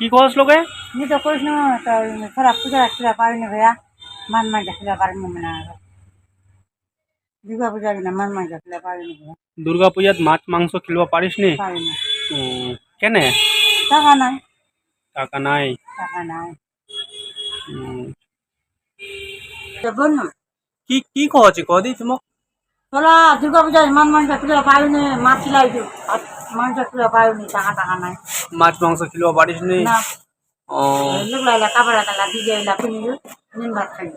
কি কস লোকে নি তো কইস না তো খারাপ পূজা রাখতে পারিনি ভাইয়া মান মান রাখতে পারিনি মানে দুর্গা পূজা কিনা মান মান রাখতে পারিনি ভাইয়া দুর্গা পূজাত মাছ মাংস খেলবা পারিস নি? পারিনি উম, কেনে? টাকা নাই। টাকা নাই। টাকা নাই। উম, তো বল না? কি কি কহছি কদি তোমাক। তোরা দুর্গা পূজা মান মান রাখতে পারিনি মাছ লাই দিও। টাকা টাকা নাই। মাছ মাংস ও। লোক লাইলা কাপড় কালা দিয়ে নিন ভাত খাই।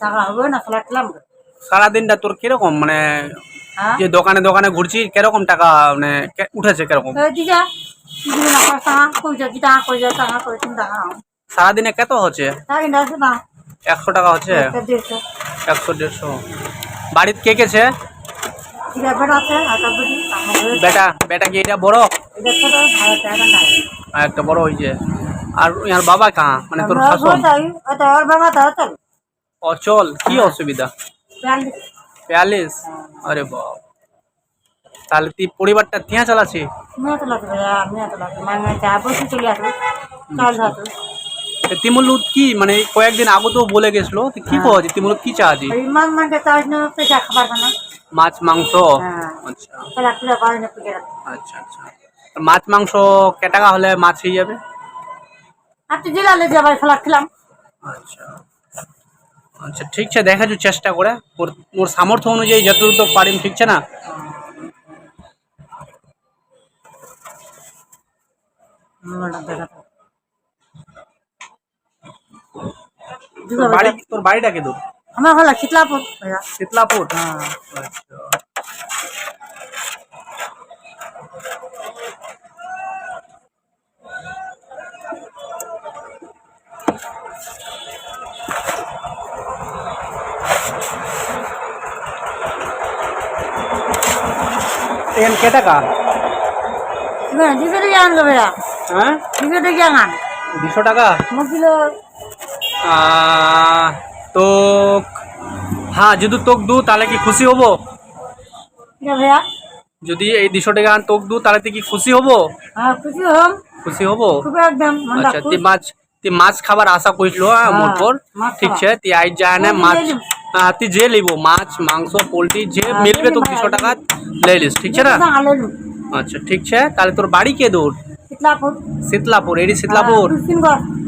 টাকা হবে না সারাদিনটা তোর কীরকম মানে হ্যাঁ? যে দোকানে দোকানে ঘুরছি কীরকম টাকা মানে উঠেছে কীরকম? দিদি সারাদিনে কত হচ্ছে? একশো টাকা। হচ্ছে? একশো দেড়শো। বাড়িত কে কেছে ঠিক আছে বেটা আছে আর তার বেটি আমার ঘরে বেটা বেটা কি এটা বড়? এটা ছোট ভালো টাকা নাই। আর একটা বড় হয়েছে আর ইয়ার বাবা কাহা? মানে তোর আমরা শাসন? যাই ওটা ওর বাবা তো চল অচল কি অসুবিধা? বিয়াল্লিশ বিয়াল্লিশ আরে বাপ। তাহলে তুই পরিবারটা তিয়া চালাচ্ছি মেয়ে তো লাগবে মেয়ে তো লাগবে মাঙ্গা চা বসে চলে আসবে চাল। ধরো তিমুলুদ কি মানে কয়েকদিন আগে তো বলে গেছিল তো কি কওয়া তিমুলুদ কি ওই মান মানতে চাষ না পেশা খাবার না মাছ মাংস? হ্যাঁ। আচ্ছা। না পেটে আচ্ছা আচ্ছা। মাছ মাংস কে টাকা হলে মাছ হয়ে যাবে? জেলালে যে আবার খেলা খেলাম। আচ্ছা। আচ্ছা ঠিক আছে দেখা যাচ্ছে চেষ্টা করে। ওর সামর্থ্য অনুযায়ী যতদূর তো পারিম ঠিক আছে না? তোর বাড়ি তোর বাড়িটা কে দূর আমার ভালো শীতলাপুর ভাইয়া। শীতলাপুর হ্যাঁ আচ্ছা। এখানে কে টাকা ভাইয়া দিবে দেখি আনলো ভাইয়া। হ্যাঁ? দিবে দেখি আন। দুশো টাকা? মুখিল আহ, তো হ্যাঁ যদি তোক দু তাহলে কি খুশি হব? যদি এই দুশো টাকা তোক দু তাহলে তুই কি খুশি হব? হ্যাঁ খুশি হব? একদম আচ্ছা তুই মাছ তুই মাছ খাবার আশা করিছিল হ্যাঁ মোর পর ঠিক আছে তুই আই যায় না মাছ। হ্যাঁ, তুই যে লিব মাছ মাংস পোলট্রি যে হ্যাঁ, মিলবে তোকে দুশো টাকা লে লিস ঠিক আছে না? আচ্ছা ঠিক আছে তাহলে তোর বাড়ি কে দূর শীতলাপুর শীতলাপুর এডি শীতলাপুর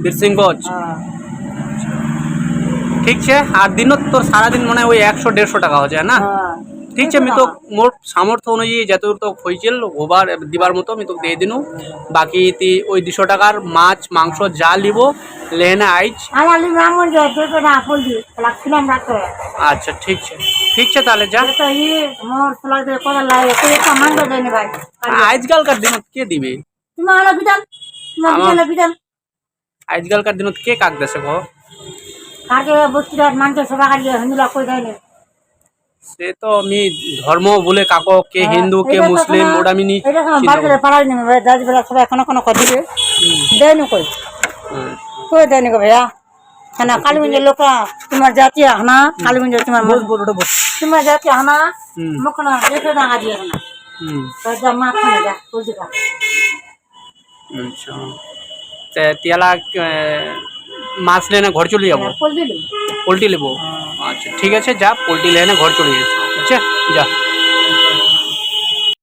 বীরসিংগঞ্জ। ঠিক আছে? আর দিনত তোর সারাদিন মনে হয় ওই একশো দেড়শো টাকা হচ্ছে না? হ্যাঁ ঠিক আছে আমি তো মোর সামর্থ্য অনুযায়ী যতদূর তো হয়েছিল ওভার দিবার মতো আমি তোকে দিয়ে দিনু। বাকি ওই দুশো টাকার মাছ মাংস যা লিব লেনে আইজ আলালি মামুন যে দেখো না ফুল দি লাগছিলাম রাতে। আচ্ছা ঠিক আছে। ঠিক আছে তাহলে যা। তো আজকালকার দিনত কে দিবে? আজকালকার দিনত কে কাক দেশে গো? কাকে বস্তিরা মাংস সবা কাটিয়ে হিন্দুলা কই দেয়নি? সে তো আমি ধর্ম বলে কাকো কে হিন্দু কে মুসলিম ওটা আমি নি এটা সময় বাড়ি করে পাড়াই নেবে ভাই দাদি বেলা সবাই কোনো কোনো কথা দিবে দেয়নি কই। কই দেয়নি গো ভাইয়া? হ্যাঁ কালীগঞ্জের লোকরা তোমার জাতি হানা কালীগঞ্জ তোমার তোমার জাতি হানা হুম। মুখ না দেখে দিয়ে না যা বুঝি আচ্ছা। তিয়ালা মাছ লেনে ঘর চলে যাব। ফুল পোলট্রি নেব আচ্ছা ঠিক আছে যা পোলট্রি লেনে ঘর চলে যাচ্ছে। আচ্ছা যা।